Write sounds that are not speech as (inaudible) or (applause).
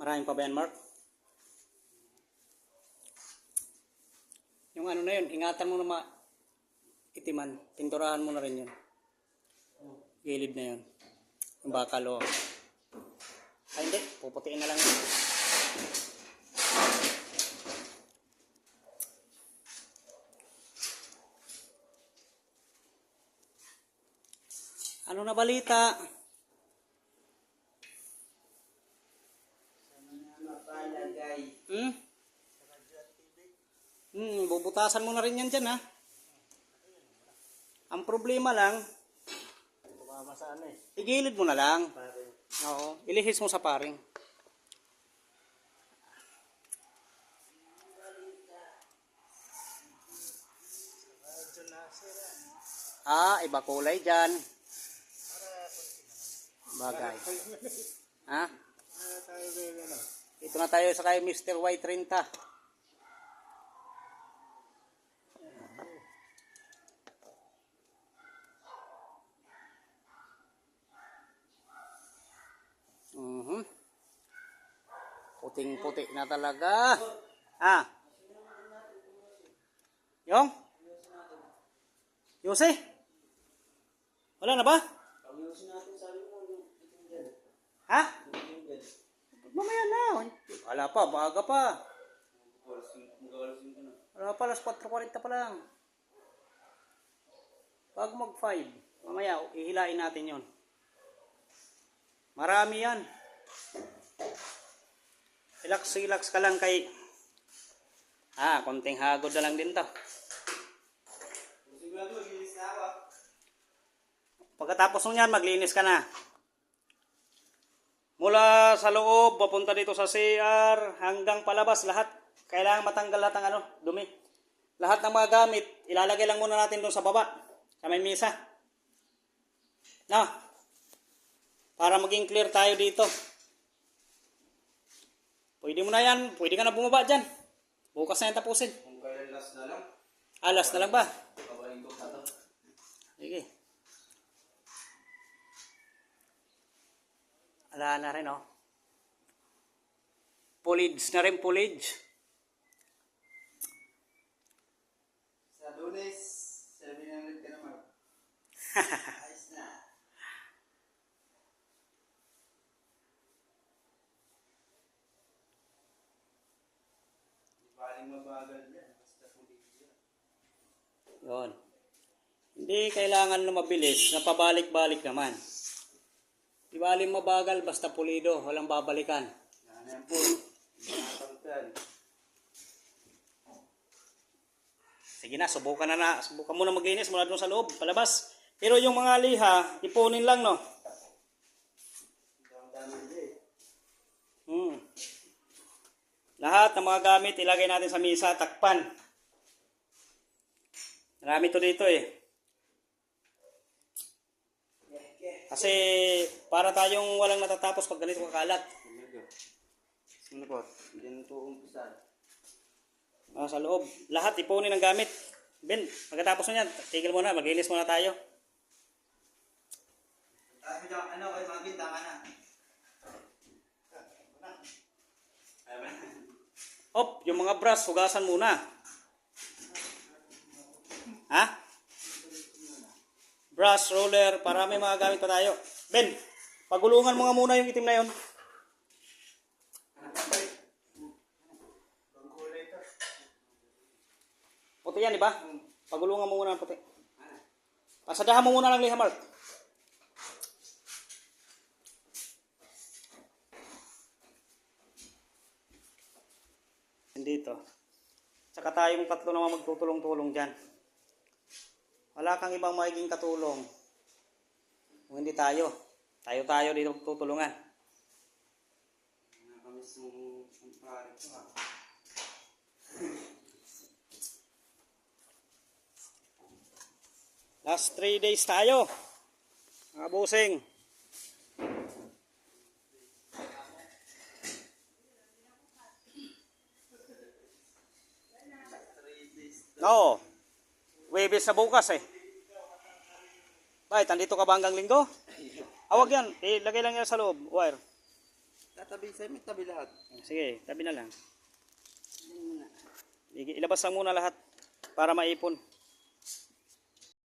Maraming pa ba yan, Mark? Yung ano na yun, ingatan mo na ma itiman. Pinturahan mo na rin yun. Gilid na yun. Yung bakal o. Ay hindi, puputiin na lang yun. Ano na balita? Hmm? Hmm, bubutasan mo na rin yan dyan ha. Ang problema lang, Tumama sa ano eh. igilid mo na lang. Oo, ilihis mo sa paring. Ah, iba kulay dyan. Bagay. Ha? Ano ano? Ito na tayo sa kay Mr. Y30. Mhm. Puting-puti na talaga. Ah. Yung? Yose? Wala na ba? Ha? Mamaya na. Wala pa, baga pa. Wala pa, alas 4.40 pa lang. Pag mag 5, mamaya ihilain natin yon. Marami yan. Relax, relax ka lang kay... Ah, konting hagod na lang din to. Pagkatapos mo yan, maglinis ka na. Mula sa loob, papunta dito sa CR, hanggang palabas, lahat. Kailangan matanggal lahat ng ano, dumi. Lahat ng mga gamit, ilalagay lang muna natin doon sa baba, sa may misa. Na, para maging clear tayo dito. Pwede mo na yan, pwede ka na bumaba dyan. Bukas na yan tapusin. Kung kailan last na lang, Alas na lang ba? kabahin ko pa to. Sige. Ala na rin, oh. Pulids na rin, pulids. Sa lunes, 700 ka naman. (laughs) Ayos na. Di baling mabagal yan, basta pulis yan. Yun. Hindi kailangan na mabilis, na pabalik-balik naman. Di mabagal, basta pulido, walang babalikan. Yan po. Sige na, subukan na na. Subukan mo na maglinis mula doon sa loob, palabas. Pero yung mga liha, ipunin lang, no? Hmm. Lahat ng mga gamit, ilagay natin sa misa, takpan. Marami to dito eh. Kasi para tayong walang natatapos pag ganito kakalat. Sino po? Diyan po umpisan. Ah, sa loob. Lahat ipunin ng gamit. Ben, pagkatapos na yan, tigil muna, maglinis muna tayo. Tapos dyan, ano kay Magin, tama na. Op, yung mga brush, hugasan muna. Ha? Brush, roller, para may mga gamit pa tayo. Ben, pagulungan mo nga muna yung itim na yon. Puti yan, di ba? Pagulungan mo muna ng puti. Pasadahan mo muna ng liha, Mark. Dito. Tsaka tayong tatlo naman magtutulong-tulong dyan. Wala kang ibang magiging katulong. Kung hindi tayo. Tayo-tayo dito tutulungan. Nakamiss yung yung pare ko ha. (laughs) Last 3 days tayo. Mga busing. Oo. Webes na bukas eh. Bakit, andito ka ba hanggang linggo? Awag yan. Ilagay lang yan sa loob. Wire. Tatabi sa'yo, may tabi lahat. Sige, tabi na lang. Ilabas lang muna lahat para maipon.